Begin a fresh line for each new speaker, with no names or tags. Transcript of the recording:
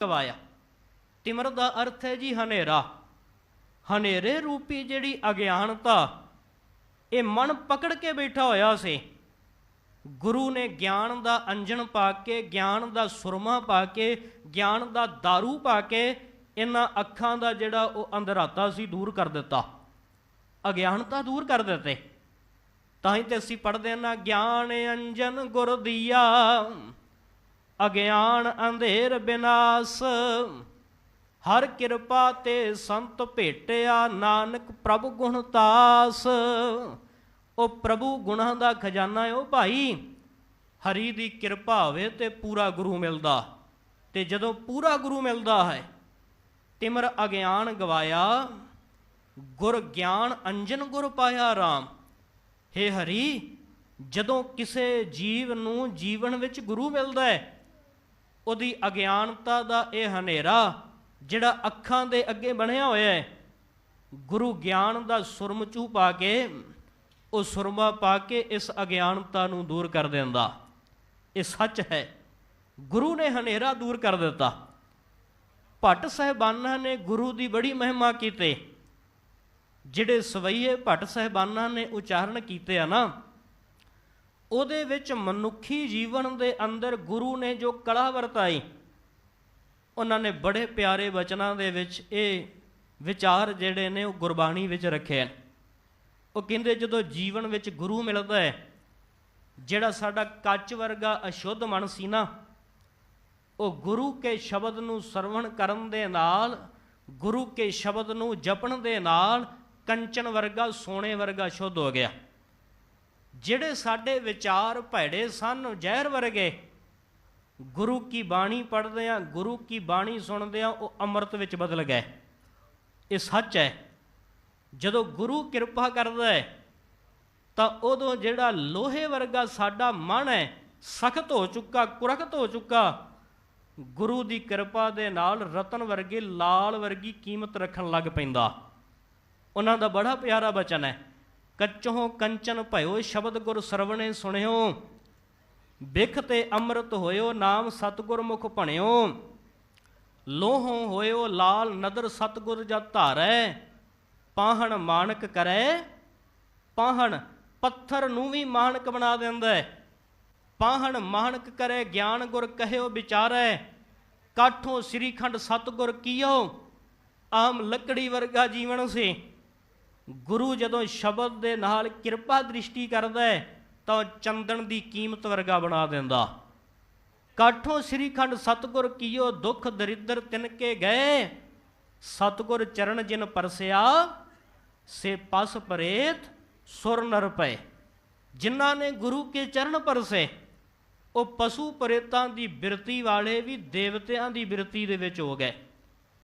ਕਵਾਇਆ। ਤਿਮਰ ਦਾ ਅਰਥ ਹੈ ਜੀ ਹਨੇਰਾ। ਹਨੇਰੇ ਰੂਪੀ ਜਿਹੜੀ ਅਗਿਆਨਤਾ, ਇਹ ਮਨ ਪਕੜ ਕੇ ਬੈਠਾ ਹੋਇਆ ਸੀ। ਗੁਰੂ ਨੇ ਗਿਆਨ ਦਾ ਅੰਜਣ ਪਾ ਕੇ, ਗਿਆਨ ਦਾ ਸੁਰਮਾ ਪਾ ਕੇ, ਗਿਆਨ ਦਾ दारू ਪਾ ਕੇ ਇਹਨਾਂ ਅੱਖਾਂ ਦਾ ਜਿਹੜਾ ਉਹ ਅੰਧਰਾਤਾ ਸੀ ਦੂਰ ਕਰ ਦਿੱਤਾ। ਅਗਿਆਨਤਾ ਦੂਰ ਕਰ ਦਿੱਤੇ। ਤਾਂ ਹੀ ਤੇ ਅਸੀਂ ਪੜ੍ਹਦੇ ਹਾਂ ਨਾ, ਗਿਆਨ ਅੰਜਨ ਗੁਰ ਦੀਆ ਅਗਿਆਨ ਅੰਧੇਰ ਬਿਨਾਸ਼। ਹਰ ਕਿਰਪਾ ਤੇ ਸੰਤ ਭੇਟਿਆ ਨਾਨਕ ਪ੍ਰਭ ਗੁਣ ਤਾਸ। ਉਹ ਪ੍ਰਭੂ ਗੁਣਾਂ ਦਾ ਖਜ਼ਾਨਾ ਹੈ ਉਹ ਭਾਈ। ਹਰੀ ਦੀ ਕਿਰਪਾ ਹੋਵੇ ਤੇ ਪੂਰਾ ਗੁਰੂ ਮਿਲਦਾ। ਤੇ ਜਦੋਂ ਪੂਰਾ ਗੁਰੂ ਮਿਲਦਾ ਹੈ, ਤਿਮਰ ਅਗਿਆਨ ਗਵਾਇਆ। ਗੁਰ ਗਿਆਨ ਅੰਜਨ ਗੁਰ ਪਾਇਆ RAM ਹੇ ਹਰੀ, ਜਦੋਂ ਕਿਸੇ ਜੀਵ ਨੂੰ ਜੀਵਨ ਵਿੱਚ ਗੁਰੂ ਮਿਲਦਾ ਹੈ ਉਹਦੀ ਅਗਿਆਨਤਾ ਦਾ ਇਹ ਹਨੇਰਾ ਜਿਹੜਾ ਅੱਖਾਂ ਦੇ ਅੱਗੇ ਬਣਿਆ ਹੋਇਆ ਹੈ, ਗੁਰੂ ਗਿਆਨ ਦਾ ਸੁਰਮਚੂ ਪਾ ਕੇ, ਉਹ ਸੁਰਮਾ ਪਾ ਕੇ ਇਸ ਅਗਿਆਨਤਾ ਨੂੰ ਦੂਰ ਕਰ ਦਿੰਦਾ। ਇਹ ਸੱਚ ਹੈ, ਗੁਰੂ ਨੇ ਹਨੇਰਾ ਦੂਰ ਕਰ ਦਿੱਤਾ। ਭੱਟ ਸਹਿਬਾਨਾਂ ਨੇ ਗੁਰੂ ਦੀ ਬੜੀ ਮਹਿਮਾ ਕੀਤੀ। ਜਿਹੜੇ ਸਵਈਏ ਭੱਟ ਸਹਿਬਾਨਾਂ ਨੇ ਉਚਾਰਨ ਕੀਤੇ ਆ ਨਾ ਉਹਦੇ ਵਿੱਚ ਮਨੁੱਖੀ ਜੀਵਨ ਦੇ ਅੰਦਰ ਗੁਰੂ ਨੇ ਜੋ ਕਲਾ ਵਰਤਾਈ, ਉਹਨਾਂ ਨੇ ਬੜੇ ਪਿਆਰੇ ਬਚਨਾਂ ਦੇ ਵਿੱਚ ਇਹ ਵਿਚਾਰ ਜਿਹੜੇ ਨੇ ਉਹ ਗੁਰਬਾਣੀ ਵਿੱਚ ਰੱਖੇ ਹਨ ਉਹ ਕਹਿੰਦੇ ਜਦੋਂ ਜੀਵਨ ਵਿੱਚ ਗੁਰੂ ਮਿਲਦਾ ਹੈ, ਜਿਹੜਾ ਸਾਡਾ ਕੱਚ ਵਰਗਾ ਅਸ਼ੁੱਧ ਮਨ ਸੀ ਨਾ, ਉਹ ਗੁਰੂ ਕੇ ਸ਼ਬਦ ਨੂੰ ਸਰਵਣ ਕਰਨ ਦੇ ਨਾਲ, ਗੁਰੂ ਕੇ ਸ਼ਬਦ ਨੂੰ ਜਪਣ ਦੇ ਨਾਲ ਕੰਚਨ ਵਰਗਾ ਸੋਨੇ ਵਰਗਾ ਸ਼ੁੱਧ ਹੋ ਗਿਆ। ਜਿਹੜੇ ਸਾਡੇ ਵਿਚਾਰ ਭੈੜੇ ਸਨ ਜ਼ਹਿਰ ਵਰਗੇ, ਗੁਰੂ ਕੀ ਬਾਣੀ ਪੜ੍ਹਦੇ ਆ ਗੁਰੂ ਕੀ ਬਾਣੀ ਸੁਣਦੇ ਆ ਉਹ ਅੰਮ੍ਰਿਤ ਵਿੱਚ ਬਦਲ ਗਏ। ਇਹ ਸੱਚ ਹੈ, ਜਦੋਂ ਗੁਰੂ ਕਿਰਪਾ ਕਰਦਾ ਹੈ, ਤਾਂ ਉਦੋਂ ਜਿਹੜਾ ਲੋਹੇ ਵਰਗਾ ਸਾਡਾ ਮਨ ਹੈ, ਸਖਤ ਹੋ ਚੁੱਕਾ, ਕੁਰਖਤ ਹੋ ਚੁੱਕਾ, ਗੁਰੂ ਦੀ ਕਿਰਪਾ ਦੇ ਨਾਲ ਰਤਨ ਵਰਗੇ ਲਾਲ ਵਰਗੀ ਕੀਮਤ ਰੱਖਣ ਲੱਗ ਪੈਂਦਾ। ਉਹਨਾਂ ਦਾ ਬੜਾ ਪਿਆਰਾ ਬਚਨ ਹੈ। ਕੱਚੋਂ ਕੰਚਨ ਭਇਓ ਸ਼ਬਦ ਗੁਰ ਸਰਵਣੇ ਸੁਣਿਓ। ਬਿਖ ਤੇ ਅੰਮ੍ਰਿਤ ਹੋਇਓ, ਨਾਮ ਸਤਗੁਰ ਮੁਖ ਭਣਿਓ। ਲੋਹੋਂ ਹੋਇਓ ਲਾਲ ਨਦਰ ਸਤਗੁਰ ਜਦ ਧਾਰੈ, ਪਾਹਣ ਮਾਨਕ ਕਰੈ। ਪਾਹਣ ਪੱਥਰ ਨੂੰ ਵੀ ਮਾਨਕ ਬਣਾ ਦਿੰਦਾ। ਹੈ ਪਾਹਣ ਮਾਨਕ ਕਰੈ, ਗਿਆਨ ਗੁਰ ਕਹਿਓ ਵਿਚਾਰੈ। ਕਾਠੋਂ ਸ੍ਰੀਖੰਡ ਸਤਗੁਰ ਕੀਓ। ਆਮ ਲੱਕੜੀ ਵਰਗਾ ਜੀਵਨ ਸੀ। ਗੁਰੂ ਜਦੋਂ ਸ਼ਬਦ ਦੇ ਨਾਲ ਕਿਰਪਾ ਦ੍ਰਿਸ਼ਟੀ ਕਰਦਾ ਹੈ, ਤਾਂ ਉਹ ਚੰਦਨ ਦੀ ਕੀਮਤ ਵਰਗਾ ਬਣਾ ਦਿੰਦਾ। ਕਾਠੋਂ ਸ੍ਰੀਖੰਡ ਸਤਗੁਰ ਕੀਓ ਦੁੱਖ ਦਰਿਦਰ ਤਿਨਕੇ ਗਏ। ਸਤਗੁਰ ਚਰਨ ਜਿਨ ਪਰਸਿਆ, ਸੇ ਪਸ ਪਰੇਤ ਸੁਰ ਨਰ ਪਏ। ਜਿਨ੍ਹਾਂ ਨੇ ਗੁਰੂ ਕੇ ਚਰਨ ਪਰਸੇ, ਉਹ ਪਸ਼ੂ ਪਰੇਤਾਂ ਦੀ ਬਿਰਤੀ ਵਾਲੇ ਵੀ ਦੇਵਤਿਆਂ ਦੀ ਬਿਰਤੀ ਦੇ ਵਿੱਚ ਹੋ ਗਏ।